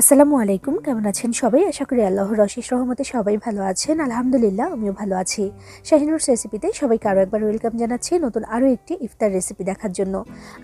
আসসালামু আলাইকুম, কেমন আছেন সবাই? আশা করি আল্লাহর অশেষ রহমতে সবাই ভালো আছেন। আলহামদুলিল্লাহ, আমিও ভালো আছি। শাহিনুর রেসিপিতে সবাইকে আরও একবার ওয়েলকাম জানাচ্ছি নতুন আরও একটি ইফতার রেসিপি দেখার জন্য।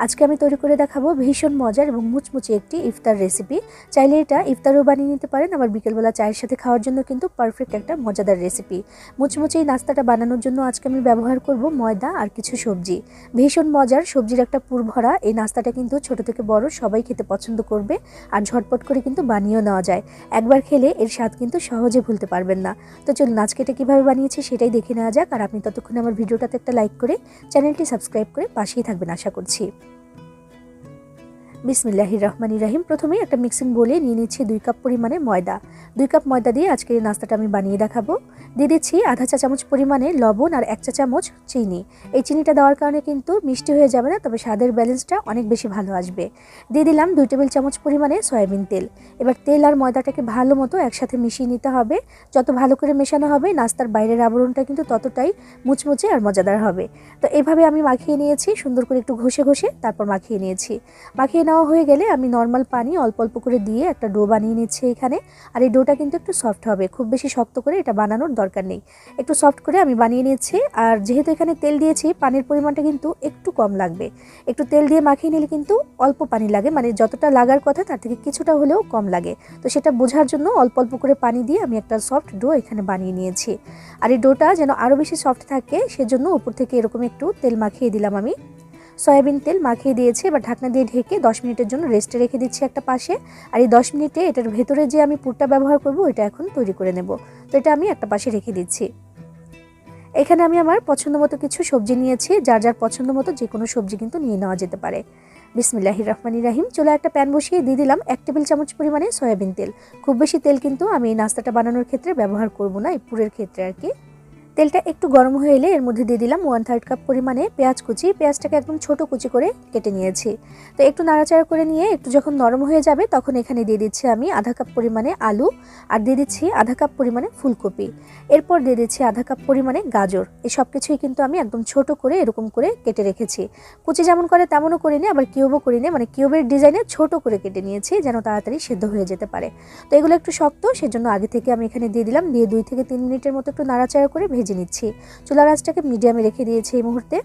আজকে আমি তৈরি করে দেখাবো ভীষণ মজার এবং মুচমুচে একটি ইফতার রেসিপি চাইলে এটা ইফতারও বানিয়ে নিতে পারেন, আবার বিকেলবেলা চায়ের সাথে খাওয়ার জন্য কিন্তু পারফেক্ট একটা মজাদার রেসিপি মুচমুচে এই নাস্তাটা বানানোর জন্য আজকে আমি ব্যবহার করব ময়দা আর কিছু সবজি। ভীষণ মজার সবজির একটা পুর ভরা এই নাস্তাটা কিন্তু ছোট থেকে বড় সবাই খেতে পছন্দ করবে। আর ঝটপট করে কিন্তু বানিয়েও নেওয়া যায়। একবার খেলে এর স্বাদ কিন্তু সহজে ভুলতে পারবেন না। তো চলুন আজকে এটা কীভাবে বানিয়েছি সেটাই দেখে নেওয়া যাক। আর আপনি ততক্ষণে আমার ভিডিওটাতে একটা লাইক করে চ্যানেলটি সাবস্ক্রাইব করে পাশেই থাকবেন, আশা করছি। বিসমিল্লাহির রহমানির রাহিম। প্রথমেই একটা মিক্সিং বলে নিয়ে নিচ্ছি দুই কাপ পরিমাণে ময়দা। দুই কাপ ময়দা দিয়ে আজকে এই নাস্তাটা আমি বানিয়ে দেখাবো। দিয়ে দিচ্ছি আধা চা চামচ পরিমাণে লবণ আর এক চা চামচ চিনি। এই চিনিটা দেওয়ার কারণে কিন্তু মিষ্টি হয়ে যাবে না, তবে স্বাদের ব্যালেন্সটা অনেক বেশি ভালো আসবে। দিয়ে দিলাম দুই টেবিল চামচ পরিমাণে সয়াবিন তেল। এবার তেল আর ময়দাটাকে ভালো মতো একসাথে মিশিয়ে নিতে হবে। যত ভালো করে মেশানো হবে, নাস্তার বাইরের আবরণটা কিন্তু ততটাই মুচমুচে আর মজাদার হবে। তো এভাবে আমি মাখিয়ে নিয়েছি, সুন্দর করে একটু ঘষে ঘষে তারপর মাখিয়ে নিয়েছি। মাখিয়ে নেওয়া হয়ে গেলে আমি নর্মাল পানি অল্প অল্প করে দিয়ে একটা ডো বানিয়ে নিচ্ছি এখানে। আর এই ডোটা কিন্তু একটু সফট হবে, খুব বেশি শক্ত করে এটা বানানোর দরকার নেই। একটু সফট করে আমি বানিয়ে নিচ্ছি, আর যেহেতু এখানে তেল দিয়েছি, পানির পরিমাণটা কিন্তু একটু কম লাগবে। একটু তেল দিয়ে মাখিয়ে নিলে কিন্তু অল্প পানি লাগে মানে যতটা লাগার কথা তার থেকে কিছুটা হলেও কম লাগে। তো সেটা বোঝার জন্য অল্প অল্প করে পানি দিয়ে আমি একটা সফট ডো এখানে বানিয়ে নিয়েছি। আর এই ডোটা যেন আরও বেশি সফট থাকে, সেজন্য উপর থেকে এরকম একটু তেল মাখিয়ে দিলাম আমি। সয়াবিন তেল মাখিয়ে দিয়েছি, এবার ঢাকনা দিয়ে ঢেকে দশ মিনিটের জন্য রেস্টে রেখে দিচ্ছি একটা পাশে। আর এই দশ মিনিটে এটার ভেতরে যে আমি পুরটা ব্যবহার করব এটা এখন তৈরি করে নেব। তো এটা আমি একটা পাশে রেখে দিচ্ছি। এখানে আমি আমার পছন্দ মতো কিছু সবজি নিয়েছি, যার যার পছন্দ মতো যে কোনো সবজি কিন্তু নিয়ে নেওয়া যেতে পারে। বিসমিল্লাহির রহমানি রাহিম চলে একটা প্যান বসিয়ে দিয়ে দিলাম এক টেবিল চামচ পরিমাণে সয়াবিন তেল। খুব বেশি তেল কিন্তু আমি এই নাস্তাটা বানানোর ক্ষেত্রে ব্যবহার করব না, এই পুরের ক্ষেত্রে আর কি। তেলটা একটু গরম হয়ে এলে এর মধ্যে দিয়ে দিলাম ওয়ান থার্ড কাপ পরিমাণে পেঁয়াজ কুচি। পেঁয়াজটাকে একদম ছোট কুচি করে কেটে নিয়েছি। তো একটু নাড়াচাড়া করে নিয়ে একটু যখন নরম হয়ে যাবে তখন এখানে দিয়ে দিচ্ছি আমি আধা কাপ পরিমাণে আলু আর দিয়ে দিচ্ছি আধা কাপ পরিমাণে ফুলকপি। এরপর দিয়ে দিচ্ছি আধা কাপ পরিমাণে গাজর। এই সব কিছুই কিন্তু আমি একদম ছোট করে এরকম করে কেটে রেখেছি। কুচি যেমন করে তেমনও করিনি, আবার কিউবও করিনি। মানে কিউবের ডিজাইনে ছোট করে কেটে নিয়েছি যেন তাড়াতাড়ি সেদ্ধ হয়ে যেতে পারে। তো এগুলো একটু শক্ত, সেজন্য আগে থেকে আমি এখানে দিয়ে দিলাম। দিয়ে দুই থেকে তিন মিনিটের মতো একটু নাড়াচাড়া করে ভেজে নিচ্ছি। চুলা আঁচটাকে মিডিয়ামে রেখে দিয়েছি এই মুহূর্তে।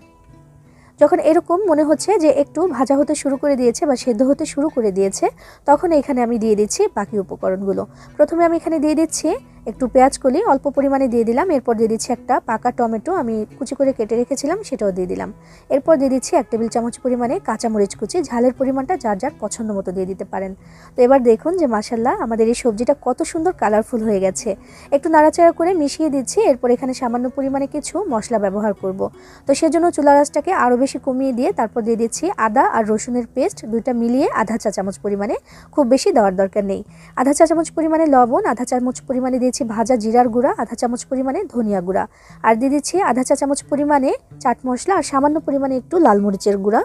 যখন এরকম মনে হচ্ছে যে একটু ভাজা হতে শুরু করে দিয়েছে বা সেদ্ধ হতে শুরু করে দিয়েছে, তখন এখানে আমি দিয়ে দিচ্ছি বাকি উপকরণগুলো। প্রথমে আমি এখানে দিয়ে দিচ্ছি একটু পেঁয়াজ কলি, অল্প পরিমাণে দিয়ে দিলাম। এরপর দিয়ে দিচ্ছি একটা পাকা টমেটো, আমি কুচি করে কেটে রেখেছিলাম, সেটাও দিয়ে দিলাম। এরপর দিয়ে দিচ্ছি এক টেবিল চামচ পরিমাণে কাঁচামরিচ কুচি। ঝালের পরিমাণটা যার যার পছন্দ মতো দিয়ে দিতে পারেন। তো এবার দেখুন যে মাসাল্লাহ আমাদের এই সবজিটা কত সুন্দর কালারফুল হয়ে গেছে। একটু নাড়াচাড়া করে মিশিয়ে দিচ্ছি। এরপর এখানে সামান্য পরিমাণে কিছু মশলা ব্যবহার করব। তো সেজন্য চুলা গাছটাকে আরও বেশি কমিয়ে দিয়ে তারপর দিয়ে দিচ্ছি আদা আর রসুনের পেস্ট, দুইটা মিলিয়ে আধা চা চামচ পরিমাণে। খুব বেশি দেওয়ার দরকার নেই। আধা চা চামচ পরিমাণে লবণ, আধা চামচ পরিমাণে দিয়েছি ভাজা জিরার গুঁড়া, আধা চামচ পরিমাণে ধনিয়া গুঁড়া। আর দিয়ে দিচ্ছি আধা চা চামচ পরিমাণে চাট মশলা আর সামান্য পরিমাণে একটু লাল মরিচের গুঁড়া।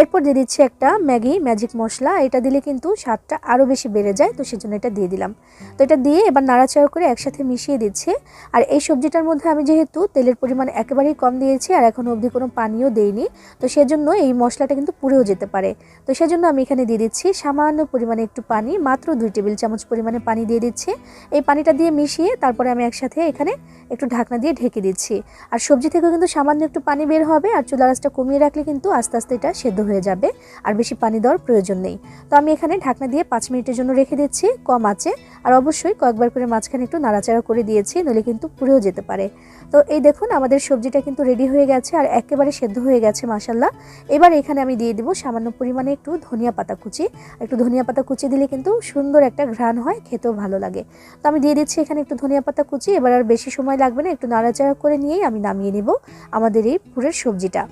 এরপর দিয়ে দিচ্ছি একটা ম্যাগি, ম্যাজিক মশলা। এটা দিলে কিন্তু স্বাদটা আরও বেশি বেড়ে যায়, তো সেজন্য এটা দিয়ে দিলাম। তো এটা দিয়ে এবার নাড়াচাড়া করে একসাথে মিশিয়ে দিচ্ছি। আর এই সবজিটার মধ্যে আমি যেহেতু তেলের পরিমাণ একেবারেই কম দিয়েছি, আর এখন অবধি কোনো পানিও দেইনি, তো সেজন্য এই মশলাটা কিন্তু পুড়েও যেতে পারে। তো সেজন্য আমি এখানে দিয়ে দিচ্ছি সামান্য পরিমাণে একটু পানি, মাত্র দুই টেবিল চামচ পরিমাণে পানি দিয়ে দিচ্ছি। এই পানিটা দিয়ে মিশিয়ে তারপরে আমি একসাথে এখানে একটু ঢাকনা দিয়ে ঢেকে দিচ্ছি। আর সবজি থেকেও কিন্তু সামান্য একটু পানি বের হবে, আর চুলা গাছটা কমিয়ে রাখলে কিন্তু আস্তে আস্তে এটা সেদ্ধ হয়ে যাবে, আর বেশি পানি দেওয়ার প্রয়োজন নেই। তো আমি এখানে ঢাকনা দিয়ে পাঁচ মিনিটের জন্য রেখে দিচ্ছি, কম আছে। আর অবশ্যই কয়েকবার করে মাঝখানে একটু নাড়াচাড়া করে দিয়েছি, নইলে কিন্তু পুড়েও যেতে পারে। তো এই দেখুন, আমাদের সবজিটা কিন্তু রেডি হয়ে গেছে, আর একেবারে সেদ্ধ হয়ে গেছে মাসাল্লাহ এবার এখানে আমি দিয়ে দেবো সামান্য পরিমাণে একটু ধনিয়া পাতা কুচি। একটু ধনিয়া পাতা কুচি দিলে কিন্তু সুন্দর একটা ঘ্রাণ হয়, খেতেও ভালো লাগে। তো আমি দিয়ে দিচ্ছি এখানে একটু ধনিয়া পাতা কুচি, এবার আর বেশি সময় লাগবে না, একটু নাড়াচাড়া করে নিয়েই আমি নামিয়ে নিব আমাদের এই পুরের সবজিটা।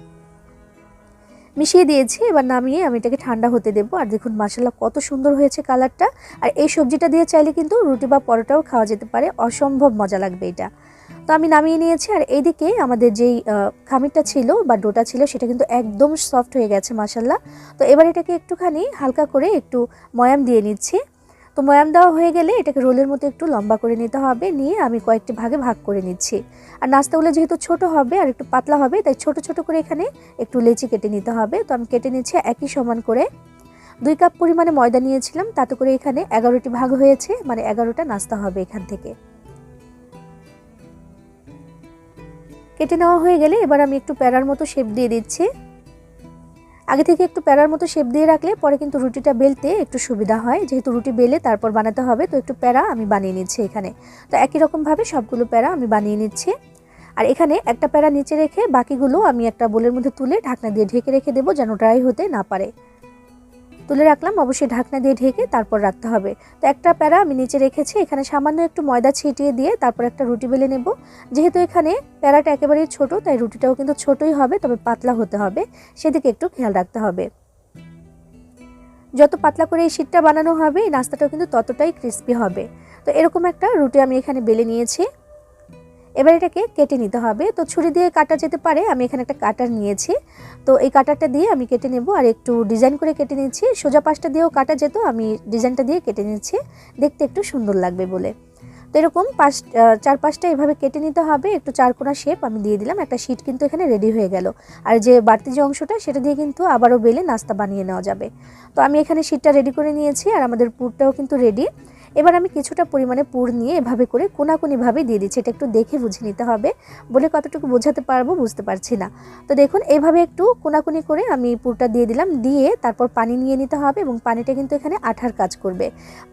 মিশিয়ে দিয়েছি, এবার নামিয়ে আমি এটাকে ঠান্ডা হতে দেবো। আর দেখুন মাসাল্লাহ কত সুন্দর হয়েছে কালারটা। আর এই সবজিটা দিয়ে চাইলে কিন্তু রুটি বা পরোটাও খাওয়া যেতে পারে। অসম্ভব মজা লাগবে এটা। তো আমি নামিয়ে নিয়েছি, আর এইদিকে আমাদের যেই খামিরটা ছিল বা ডোটা ছিল, সেটা কিন্তু একদম সফট হয়ে গেছে মাসাল্লাহ তো এবার এটাকে একটুখানি হালকা করে একটু ময়াম দিয়ে নিচ্ছি। তো ময়াম দেওয়া হয়ে গেলে এটাকে রোলের মতো একটু লম্বা করে নিতে হবে। নিয়ে আমি কয়েকটি ভাগে ভাগ করে নিচ্ছি। আর নাস্তাগুলো যেহেতু ছোট হবে আর একটু পাতলা হবে, তাই ছোট ছোট করে এখানে একটু লেচি কেটে নিতে হবে। তো আমি কেটে নিচ্ছি একই সমান করে। দুই কাপ পরিমাণে ময়দা নিয়েছিলাম, তাতে করে এখানে এগারোটি ভাগ হয়েছে মানে এগারোটা নাস্তা হবে এখান থেকে। কেটে নেওয়া হয়ে গেলে এবার আমি একটু প্যারার মতো শেপ দিয়ে দিচ্ছি। আগে থেকে একটু প্যারার মতো শেপ দিয়ে রাখলে পরে কিন্তু রুটিটা বেলতে একটু সুবিধা হয়। যেহেতু রুটি বেলে তারপর বানাতে হবে, তো একটু প্যারা আমি বানিয়ে নিচ্ছি এখানে। তো একই রকমভাবে সবগুলো প্যারা আমি বানিয়ে নিচ্ছি। আর এখানে একটা প্যারা নিচে রেখে বাকিগুলো আমি একটা বোলের মধ্যে তুলে ঢাকনা দিয়ে ঢেকে রেখে দেবো যেন ড্রাই হতে না পারে। তুলে রাখলাম, অবশ্যই ঢাকনা দিয়ে ঢেকে তারপর রাখতে হবে। তো একটা প্যারা আমি নিচে রেখেছি, এখানে সামান্য একটু ময়দা ছিটিয়ে দিয়ে তারপর একটা রুটি বেলে নেব। যেহেতু এখানে প্যারাটা একেবারেই ছোট, তাই রুটিটাও কিন্তু ছোটই হবে, তবে পাতলা হতে হবে, সেদিকে একটু খেয়াল রাখতে হবে। যত পাতলা করে এই শীতটা বানানো হবে, এই নাস্তাটাও কিন্তু ততটাই ক্রিস্পি হবে। তো এরকম একটা রুটি আমি এখানে বেলে নিয়েছি। এবার এটাকে কেটে নিতে হবে। তো ছুরি দিয়ে কাটা যেতে পারে, আমি এখানে একটা কাটার নিয়েছি। তো এই কাটারটা দিয়ে আমি কেটে নেব আর একটু ডিজাইন করে কেটে নিচ্ছি সোজা পাশটা দিয়েও কাটা যেত, আমি ডিজাইনটা দিয়ে কেটে নিচ্ছি দেখতে একটু সুন্দর লাগবে বলে। তো এরকম পাঁচ চার পাঁচটা এভাবে কেটে নিতে হবে। একটু চারকোনা শেপ আমি দিয়ে দিলাম। একটা শিট কিন্তু এখানে রেডি হয়ে গেল। আর যে বাড়তি যে অংশটা, সেটা দিয়ে কিন্তু আবারও বেলে নাস্তা বানিয়ে নেওয়া যাবে। তো আমি এখানে শিটটা রেডি করে নিয়েছি আর আমাদের পুরটাও কিন্তু রেডি এবার আমি কিছুটা পরিমাণে পুর নিয়ে এভাবে করে কোনাকুনিভাবে দিয়ে দিচ্ছি। এটা একটু দেখে বুঝে নিতে হবে বলে কতটুকু বোঝাতে পারব বুঝতে পারছি না। তো দেখুন, এভাবে একটু কোনাকুনি করে আমি পুরটা দিয়ে দিলাম। দিয়ে তারপর পানি নিয়ে নিতে হবে এবং পানিটা কিন্তু এখানে আঠার কাজ করবে।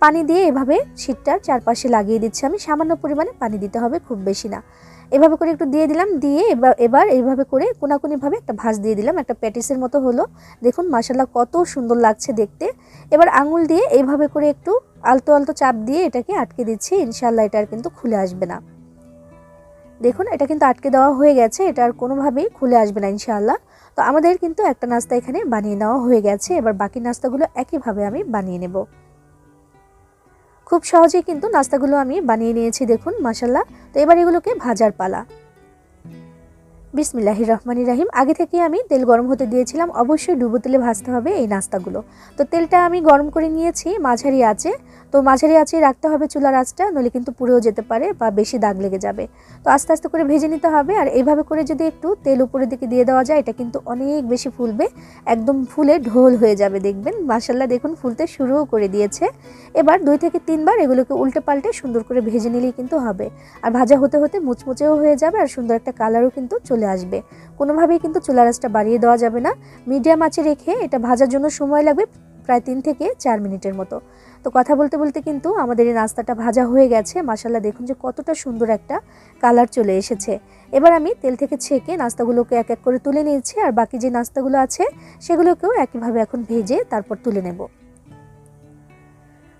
পানি দিয়ে এভাবে শীতটার চারপাশে লাগিয়ে দিচ্ছি আমি। সামান্য পরিমাণে পানি দিতে হবে, খুব বেশি না। এভাবে করে একটু দিয়ে দিলাম, দিয়ে এবার এবার এইভাবে করে কোনাকুনিভাবে একটা ভাঁজ দিয়ে দিলাম, একটা প্যাটিসের মতো হলো। দেখুন মাসাল্লাহ কত সুন্দর লাগছে দেখতে। এবার আঙুল দিয়ে এইভাবে করে একটু আলতো আলতো চাপ দিয়ে এটাকে আটকে দিচ্ছি ইনশাল্লাহ এটা আর কিন্তু খুলে আসবে না। দেখুন, এটা কিন্তু আটকে দেওয়া হয়ে গেছে, এটা আর কোনোভাবেই খুলে আসবে না, ইনশাআল্লাহ। তো আমাদের কিন্তু একটা নাস্তা এখানে বানিয়ে নেওয়া হয়ে গেছে, এবার বাকি নাস্তাগুলো একইভাবে আমি বানিয়ে নেব। খুব সহজেই কিন্তু নাস্তাগুলো আমি বানিয়ে নিয়েছি, দেখুন মাসাল্লাহ তো এবার এগুলোকে ভাজার পালা। বিসমিল্লাহির রহমানির রাহিম। আগে থেকে আমি তেল গরম হতে দিয়েছিলাম। অবশ্যই ডুবো তেলে ভাজতে হবে এই নাস্তাগুলো। তো তেলটা আমি গরম করে নিয়েছি, মাঝারি আছে তো মাঝারি আছে রাখতে হবে চুলার আঁচটা নলে কিন্তু পুড়েও যেতে পারে বা বেশি দাগ লেগে যাবে। তো আস্তে আস্তে করে ভেজে নিতে হবে আর এইভাবে করে যদি একটু তেল উপরের দিকে দিয়ে দেওয়া যায়, এটা কিন্তু অনেক বেশি ফুলবে, একদম ফুলে ঢোল হয়ে যাবে দেখবেন। মাসাল্লাহ দেখুন ফুলতে শুরুও করে দিয়েছে। এবার দুই থেকে তিনবার এগুলোকে উল্টে পাল্টে সুন্দর করে ভেজে নিলেই কিন্তু হবে। আর ভাজা হতে হতে মুচমুচেও হয়ে যাবে আর সুন্দর একটা কালারও কিন্তু চলে আসবে। কোনোভাবেই কিন্তু চুলা রাসটা বাড়িয়ে দেওয়া যাবে না। মিডিয়াম আঁচে রেখে এটা ভাজার জন্য সময় লাগবে প্রায় তিন থেকে চার মিনিটের মতো। তো কথা বলতে বলতে কিন্তু আমাদের এই নাস্তাটা ভাজা হয়ে গেছে। মাসাল্লাহ দেখুন যে কতটা সুন্দর একটা কালার চলে এসেছে। এবার আমি তেল থেকে ছেঁকে নাস্তাগুলোকে এক এক করে তুলে নিয়েছি। আর বাকি যে নাস্তাগুলো আছে, সেগুলোকেও একইভাবে এখন ভেজে তারপর তুলে নেব।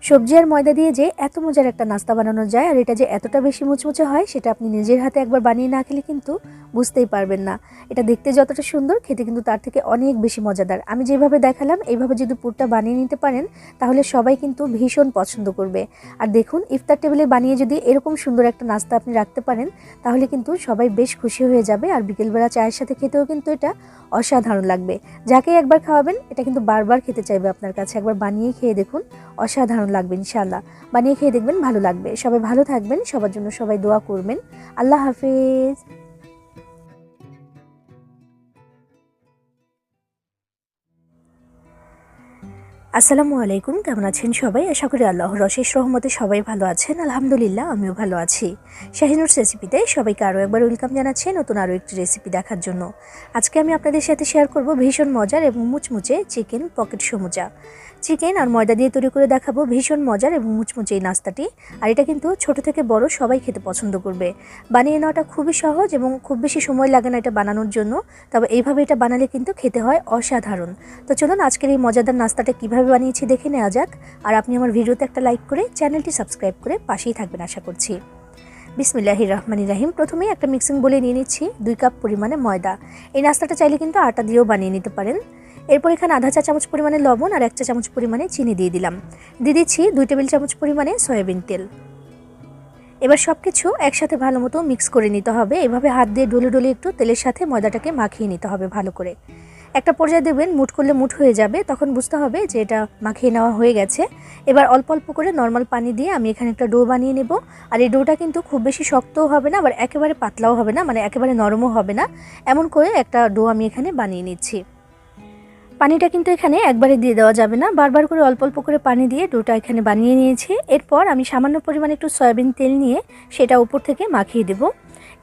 সবজি আর ময়দা দিয়ে যে এত মজার একটা নাস্তা বানানো যায় আর এটা যে এতটা বেশি মুচমুচে হয়, সেটা আপনি নিজের হাতে একবার বানিয়ে না খেলে কিন্তু বুঝতেই পারবেন না। এটা দেখতে যতটা সুন্দর, খেতে কিন্তু তার থেকে অনেক বেশি মজাদার। আমি যেভাবে দেখালাম এইভাবে যদি পুরটা বানিয়ে নিতে পারেন, তাহলে সবাই কিন্তু ভীষণ পছন্দ করবে। আর দেখুন, ইফতার টেবিলে বানিয়ে যদি এরকম সুন্দর একটা নাস্তা আপনি রাখতে পারেন, তাহলে কিন্তু সবাই বেশ খুশি হয়ে যাবে আর বিকেলবেলা চায়ের সাথে খেতেও কিন্তু এটা অসাধারণ লাগবে। যাকে একবার খাওয়াবেন, এটা কিন্তু বারবার খেতে চাইবে আপনার কাছে। একবার বানিয়ে খেয়ে দেখুন, অসাধারণ লাগবে ইনশাআল্লাহ। বানিয়ে খেয়ে দেখবেন, ভালো লাগবে। সবাই ভালো থাকবেন, সবার জন্য সবাই দোয়া করবেন। আল্লাহ হাফেজ। আসসালামু আলাইকুম, কেমন আছেন সবাই? আশা করি আল্লাহর অশেষ রহমতে সবাই ভালো আছেন। আলহামদুলিল্লাহ, আমিও ভালো আছি। শাহিনুর রেসিপিতে সবাইকে আরও একবার ওয়েলকাম জানাচ্ছি নতুন আরও একটি রেসিপি দেখার জন্য। আজকে আমি আপনাদের সাথে শেয়ার করব ভীষণ মজার এবং মুচমুচে চিকেন পকেট সমুচা। চিকেন আর ময়দা দিয়ে তৈরি করে দেখাবো ভীষণ মজার এবং মুচমুচে এই নাস্তাটি। আর এটা কিন্তু ছোট থেকে বড় সবাই খেতে পছন্দ করবে। বানিয়ে নেওয়াটা খুবই সহজ এবং খুব বেশি সময় লাগে না এটা বানানোর জন্য। তবে এইভাবে এটা বানালে কিন্তু খেতে হয় অসাধারণ। তো চলুন আজকের এই মজাদার নাস্তাটা কীভাবে বানিয়েছি দেখে নেওয়া যাক। আর আপনি আমার ভিডিওতে একটা লাইক করে চ্যানেলটি সাবস্ক্রাইব করে পাশেই থাকবেন আশা করছি। বিসমিল্লাহি রহমানি রাহিম। প্রথমেই একটা মিক্সিং বলে নিয়ে নিচ্ছি দুই কাপ পরিমাণে ময়দা। এই নাস্তাটা চাইলে কিন্তু আটা দিয়েও বানিয়ে নিতে পারেন। এরপর এখানে আধা চা চামচ পরিমাণে লবণ আর এক চা চামচ পরিমাণে চিনি দিয়ে দিলাম। দিয়ে দিচ্ছি দুই টেবিল চামচ পরিমাণে সয়াবিন তেল। এবার সব কিছু একসাথে ভালো মতো মিক্স করে নিতে হবে। এভাবে হাত দিয়ে ডলে ডলে একটু তেলের সাথে ময়দাটাকে মাখিয়ে নিতে হবে ভালো করে। একটা পর্যায়ে দেবেন মুঠ করলে মুঠ হয়ে যাবে, তখন বুঝতে হবে যে এটা মাখিয়ে নেওয়া হয়ে গেছে। এবার অল্প অল্প করে নর্মাল পানি দিয়ে আমি এখানে একটা ডো বানিয়ে নেব। আর এই ডোটা কিন্তু খুব বেশি শক্তও হবে না, আবার একেবারে পাতলাও হবে না মানে একেবারে নরমও হবে না। এমন করে একটা ডো আমি এখানে বানিয়ে নিচ্ছি। পানিটা কিন্তু এখানে একবারে দিয়ে দেওয়া যাবে না। বারবার করে অল্প অল্প করে পানি দিয়ে ডোটা এখানে বানিয়ে নিয়েছি। এরপর আমি সামান্য পরিমাণে একটু সয়াবিন তেল নিয়ে সেটা উপর থেকে মাখিয়ে দেবো।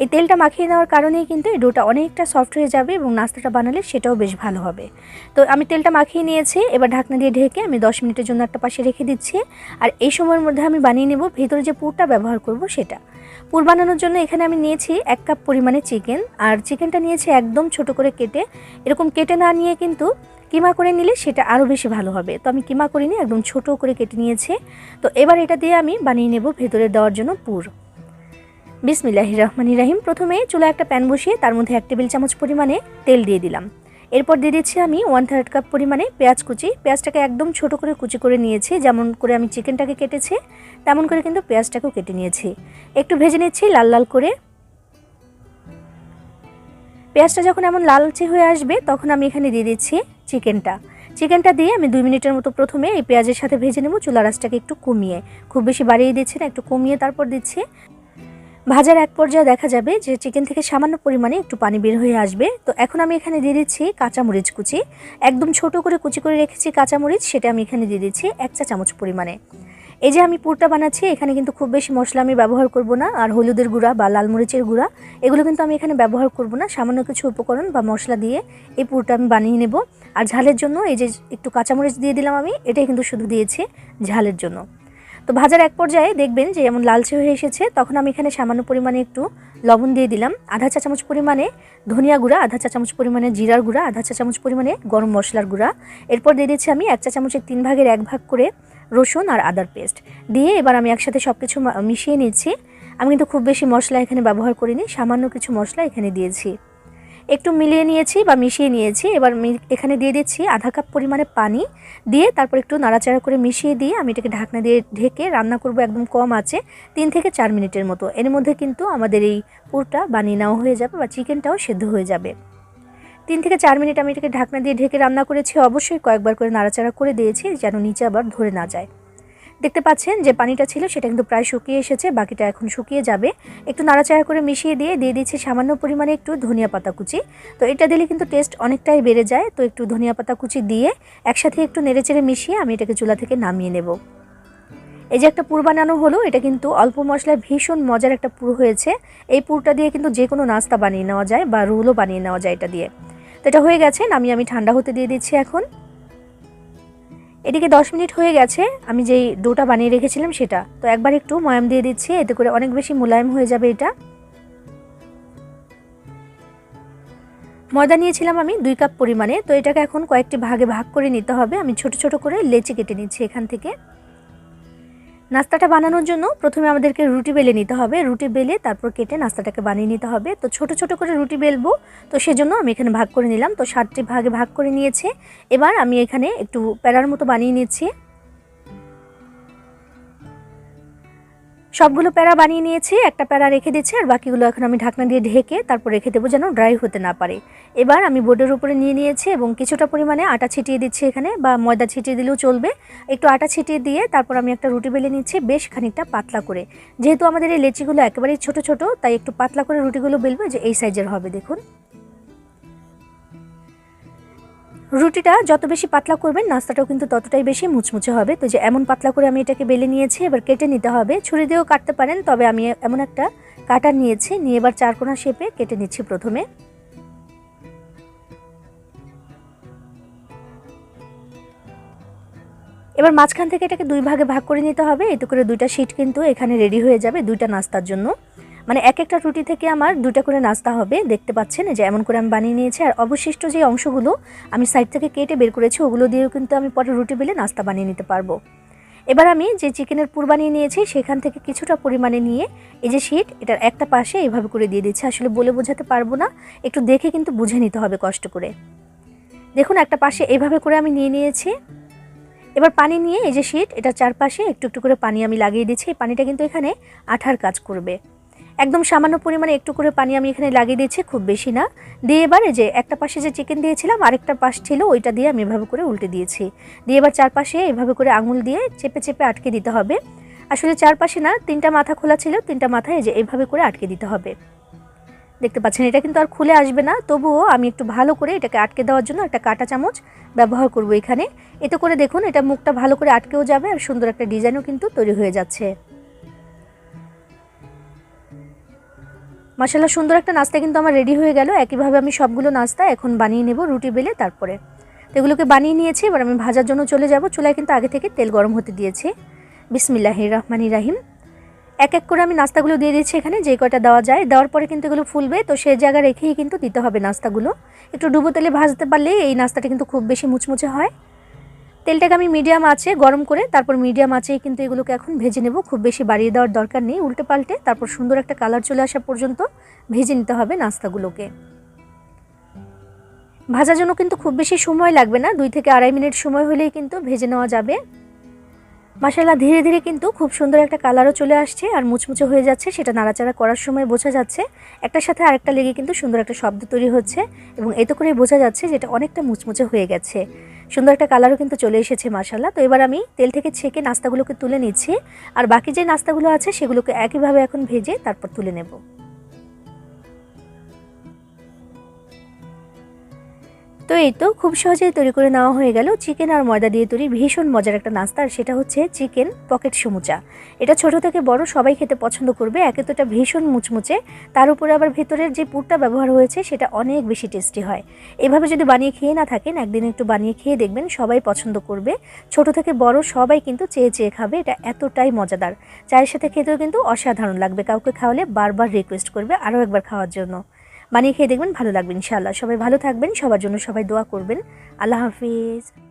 এই তেলটা মাখিয়ে নেওয়ার কারণেই কিন্তু এই ডোটা অনেকটা সফট হয়ে যাবে এবং নাস্তাটা বানালে সেটাও বেশ ভালো হবে। তো আমি তেলটা মাখিয়ে নিয়েছি, এবার ঢাকনা দিয়ে ঢেকে আমি দশ মিনিটের জন্য একটা পাশে রেখে দিচ্ছি। আর এই সময়ের মধ্যে আমি বানিয়ে নেব ভেতরে যে পুরটা ব্যবহার করব সেটা। পুর বানানোর জন্য এখানে আমি নিয়েছি এক কাপ পরিমাণে চিকেন, আর চিকেনটা নিয়েছি একদম ছোট করে কেটে। এরকম কেটে না নিয়ে কিন্তু কিমা করে নিলে সেটা আরও বেশি ভালো হবে। তো আমি কিমা করিনি, একদম ছোট করে কেটে নিয়েছি। তো এবার এটা দিয়ে আমি বানিয়ে নেব ভেতরে দেওয়ার জন্য পুর। বিসমিল্লাহ রহমান রাহিম। প্রথমে চুলা একটা প্যান বসিয়ে তার মধ্যে এক টেবিল চামচ পরিমাণে তেল দিয়ে দিলাম। এরপর দিয়ে দিচ্ছি আমি ওয়ান থার্ড কাপ পরিমাণে পেঁয়াজ কুচি। পেঁয়াজটাকে একদম ছোট করে কুচি করে নিয়েছি, যেমন করে আমি চিকেনটাকে কেটেছি, তেমন করে কিন্তু পেঁয়াজটাকেও কেটে নিয়েছি। একটু ভেজে নিচ্ছি লাল লাল করে। পেঁয়াজটা যখন এমন লালচে হয়ে আসবে, তখন আমি এখানে দিয়ে দিচ্ছি চিকেনটা। চিকেনটা দিয়ে আমি দুই মিনিটের মতো প্রথমে এই পেঁয়াজের সাথে ভেজে নেব। চুলা রাসটাকে একটু কমিয়ে, খুব বেশি বাড়িয়ে দিচ্ছি না, একটু কমিয়ে তারপর দিচ্ছি ভাজার এক পর্যায়ে দেখা যাবে যে চিকেন থেকে সামান্য পরিমাণে একটু পানি বের হয়ে আসবে। তো এখন আমি এখানে দিয়ে দিচ্ছি কাঁচামরিচ কুচি। একদম ছোট করে কুচি করে রেখেছি কাঁচামরিচ, সেটা আমি এখানে দিয়ে দিচ্ছি এক চা চামচ পরিমাণে। এই যে আমি পুরটা বানাচ্ছি, এখানে কিন্তু খুব বেশি মশলা আমি ব্যবহার করব না, আর হলুদের গুঁড়া বা লাল মরিচের গুঁড়া, এগুলো কিন্তু আমি এখানে ব্যবহার করব না। সামান্য কিছু উপকরণ বা মশলা দিয়ে এই পুরটা আমি বানিয়ে নেব। আর ঝালের জন্য এই যে একটু কাঁচামরিচ দিয়ে দিলাম আমি, এটাই কিন্তু শুধু দিয়েছি ঝালের জন্য। তো ভাজার এক পর্যায়ে দেখবেন যে এমন লালচে হয়ে এসেছে, তখন আমি এখানে সামান্য পরিমাণে একটু লবণ দিয়ে দিলাম। আধা চা চামচ পরিমাণে ধনিয়া গুঁড়া, আধা চা চামচ পরিমাণে জিরার গুঁড়া, আধা চা চামচ পরিমাণে গরম মশলার গুঁড়া। এরপর দিয়ে দিচ্ছি আমি এক চা চামচের তিন ভাগের এক ভাগ করে রসুন আর আদার পেস্ট। দিয়ে এবার আমি একসাথে সব কিছু মিশিয়ে নিচ্ছি। আমি কিন্তু খুব বেশি মশলা এখানে ব্যবহার করিনি, সামান্য কিছু মশলা এখানে দিয়েছি। একটু মিলিয়ে নিয়েছি বা মিশিয়ে নিয়েছি। এবার এখানে দিয়ে দিচ্ছি আধা কাপ পরিমাণে পানি দিয়ে তারপর একটু নাড়াচাড়া করে মিশিয়ে দিয়ে আমি এটাকে ঢাকনা দিয়ে ঢেকে রান্না করব একদম কম আছে তিন থেকে চার মিনিটের মতো। এর মধ্যে কিন্তু আমাদের এই পুরটা বানিয়ে নেওয়া হয়ে যাবে বা চিকেনটাও সেদ্ধ হয়ে যাবে। তিন থেকে চার মিনিট আমি এটাকে ঢাকনা দিয়ে ঢেকে রান্না করেছি। অবশ্যই কয়েকবার করে নাড়াচাড়া করে দিয়েছি যেন নিচে আবার ধরে না যায়। দেখতে পাচ্ছেন যে পানিটা ছিল সেটা কিন্তু প্রায় শুকিয়ে এসেছে, বাকিটা এখন শুকিয়ে যাবে। একটু নাড়াচাড়া করে মিশিয়ে দিয়ে দিয়ে দিচ্ছি সামান্য পরিমাণে একটু ধনিয়া পাতা কুচি। তো এটা দিলে কিন্তু টেস্ট অনেকটাই বেড়ে যায়। তো একটু ধনিয়া পাতা কুচি দিয়ে একসাথে একটু নেড়েচেড়ে মিশিয়ে আমি এটাকে চুলা থেকে নামিয়ে নেব। এই যে একটা পুর বানানো হলো, এটা কিন্তু অল্প মশলায় ভীষণ মজার একটা পুর হয়েছে। এই পুরটা দিয়ে কিন্তু যে কোনো নাস্তা বানিয়ে নেওয়া যায় বা রোলও বানিয়ে নেওয়া যায় এটা দিয়ে। তো এটা হয়ে গেছে, নামিয়ে আমি ঠান্ডা হতে দিয়ে দিচ্ছি এখন। এদিকে দশ মিনিট হয়ে গেছে, আমি যেই ডোটা বানিয়ে রেখেছিলাম সেটা। তো একবার একটু ময়াম দিয়ে দিচ্ছি, এতে করে অনেক বেশি মোলায়েম হয়ে যাবে এটা। ময়দা নিয়েছিলাম আমি দুই কাপ পরিমাণে, তো এটাকে এখন কয়েকটি ভাগে ভাগ করে নিতে হবে। আমি ছোট ছোট করে লেচি কেটে নিচ্ছি এখান থেকে। নাস্তাটা বানানোর জন্য প্রথমে আমাদেরকে রুটি বেলে নিতে হবে। রুটি বেলে তারপর কেটে নাস্তাটাকে বানিয়ে নিতে হবে। তো ছোট ছোট করে রুটি বেলবো। তো সেজন্য আমি এখানে ভাগ করে নিলাম। তো সাতটি ভাগে ভাগ করে নিয়েছে। এবার আমি এখানে একটু প্যারার মতো বানিয়ে নিচ্ছি। সবগুলো প্যারা বানিয়ে নিয়েছি, একটা প্যারা রেখে দিচ্ছি আর বাকিগুলো এখন আমি ঢাকনা দিয়ে ঢেকে তারপর রেখে দেবো যেন ড্রাই হতে না পারে। এবার আমি বোর্ডের উপরে নিয়ে নিয়েছি এবং কিছুটা পরিমাণে আটা ছিটিয়ে দিচ্ছি এখানে বা ময়দা ছিটিয়ে দিলেও চলবে। একটু আটা ছিটিয়ে দিয়ে তারপর আমি একটা রুটি বেলে নিচ্ছি বেশ খানিকটা পাতলা করে। যেহেতু আমাদের এই লেচিগুলো একেবারেই ছোট ছোট, তাই একটু পাতলা করে রুটিগুলো বেলবে যে এই সাইজের হবে, দেখুন। রুটিটা যত বেশি পাতলা করবেন, নাস্তাটাও কিন্তু ততটাই বেশি মুচমুচে হবে। তো যে এমন পাতলা করে আমি এটাকে বেলে নিয়েছি, এবার কেটে নিতে হবে। ছুরি দিয়েও কাটতে পারেন, তবে আমি এমন একটা কাটার নিয়েছি। নিয়ে এবার চারকোনা শেপে কেটে নিচ্ছি প্রথমে। এবার মাঝখান থেকে এটাকে দুই ভাগে ভাগ করে নিতে হবে। এতে করে দুইটা শিট কিন্তু এখানে রেডি হয়ে যাবে দুইটা নাস্তার জন্য। মানে এক একটা রুটি থেকে আমার দুটা করে নাস্তা হবে, দেখতে পাচ্ছেন যে এমন করে আমি বানিয়ে নিয়েছি। আর অবশিষ্ট যে অংশগুলো আমি সাইড থেকে কেটে বের করেছি, ওগুলো দিয়েও কিন্তু আমি পরে রুটি বেলে নাস্তা বানিয়ে নিতে পারব। এবার আমি যে চিকেনের পুর বানিয়ে নিয়েছি, সেখান থেকে কিছুটা পরিমাণে নিয়ে এই যে শিট এটার একটা পাশে এইভাবে করে দিয়ে দিচ্ছি। আসলে বলে বোঝাতে পারব না, একটু দেখে কিন্তু বুঝে নিতে হবে কষ্ট করে। দেখুন, একটা পাশে এইভাবে করে আমি নিয়ে নিয়েছি। এবার পানি নিয়ে এই যে শিট এটার চারপাশে একটু একটু করে পানি আমি লাগিয়ে দিচ্ছি। এই পানিটা কিন্তু এখানে আঠার কাজ করবে। একদম সামান্য পরিমাণে একটু করে পানি আমি এখানে লাগিয়ে দিয়েছি, খুব বেশি না। দিয়ে এবারে যে একটা পাশে যে চিকেন দিয়েছিলাম, আরেকটা পাশ ছিল, ওইটা দিয়ে আমি এভাবে করে উল্টে দিয়েছি। দিয়ে এবার চারপাশে এভাবে করে আঙুল দিয়ে চেপে চেপে আটকে দিতে হবে। আসলে চারপাশে না, তিনটা মাথা খোলা ছিল, তিনটা মাথায় যে এভাবে করে আটকে দিতে হবে। দেখতে পাচ্ছেন, এটা কিন্তু আর খুলে আসবে না, তবুও আমি একটু ভালো করে এটাকে আটকে দেওয়ার জন্য একটা কাঁটা চামচ ব্যবহার করব এখানে। এতে করে দেখুন, এটা মুখটা ভালো করে আটকেও যাবে আর সুন্দর একটা ডিজাইনও কিন্তু তৈরি হয়ে যাচ্ছে। মাসাল্লাহ সুন্দর একটা নাস্তা কিন্তু আমার রেডি হয়ে গেল। একইভাবে আমি সবগুলো নাস্তা এখন বানিয়ে নেব রুটি বেলে তারপরে। তো এগুলোকে বানিয়ে নিয়েছি, এবার আমি ভাজার জন্য চলে যাব। চুলায় কিন্তু আগে থেকে তেল গরম হতে দিয়েছি। বিসমিল্লাহ রহমান রাহিম। এক এক করে আমি নাস্তাগুলো দিয়ে দিচ্ছি এখানে যে কয়টা দেওয়া যায়। দেওয়ার পরে কিন্তু এগুলো ফুলবে, তো সে জায়গা রেখেই কিন্তু দিতে হবে নাস্তাগুলো। একটু ডুবো তেলে ভাজতে পারলে এই নাস্তাটা কিন্তু খুব বেশি মুচমুচে হয়। তেলটাকে আমি মিডিয়াম আছে গরম করে তারপর মিডিয়াম আছেই কিন্তু এগুলোকে এখন ভেজে নেব। খুব বেশি বাড়িয়ে দেওয়ার দরকার নেই উল্টে পাল্টে তারপর সুন্দর একটা কালার চলে আসা পর্যন্ত ভেজে নিতে হবে নাস্তাগুলোকে। ভাজার জন্য কিন্তু খুব বেশি সময় লাগবে না, দুই থেকে আড়াই মিনিট সময় হলেই কিন্তু ভেজে নেওয়া যাবে। মশালা ধীরে ধীরে কিন্তু খুব সুন্দর একটা কালারও চলে আসছে আর মুচমুচে হয়ে যাচ্ছে, সেটা নাড়াচাড়া করার সময় বোঝা যাচ্ছে। একটার সাথে আরেকটা লেগে কিন্তু সুন্দর একটা শব্দ তৈরি হচ্ছে এবং এতে করে বোঝা যাচ্ছে যেটা অনেকটা মুচমুচে হয়ে গেছে। সুন্দর একটা কালারও কিন্তু চলে এসেছে মাসাল্লাহ তো এবার আমি তেল থেকে ছেঁকে নাস্তাগুলোকে তুলে নিচ্ছি আর বাকি যে নাস্তাগুলো আছে সেগুলোকে একইভাবে এখন ভেজে তারপর তুলে নেব। তো এই তো খুব সহজেই তৈরি করে নেওয়া হয়ে গেল চিকেন আর ময়দা দিয়ে তৈরি ভীষণ মজার একটা নাস্তা, আর সেটা হচ্ছে চিকেন পকেট সমুচা। এটা ছোট থেকে বড়, সবাই খেতে পছন্দ করবে, একে তো এটা ভীষণ মুচমুচে। তার উপরে আবার ভেতরের যে পুরটা ব্যবহার হয়েছে, সেটা অনেক বেশি টেস্টি হয়। এভাবে যদি বানিয়ে খেয়ে না থাকেন, একদিন একটু বানিয়ে খেয়ে দেখবেন সবাই পছন্দ করবে। ছোট থেকে বড় সবাই কিন্তু চেয়ে চেয়ে খাবে, এটা এতটাই মজাদার। চায়ের সাথে খেতেও কিন্তু অসাধারণ লাগবে, কাউকে খাওয়ালে বারবার রিকোয়েস্ট করবে আরও একবার খাওয়ার জন্য। বানিয়ে খেয়ে দেখবেন, ভালো লাগবে ইনশাআল্লাহ। সবাই ভালো থাকবেন, সবার জন্য সবাই দোয়া করবেন। আল্লাহ হাফিজ।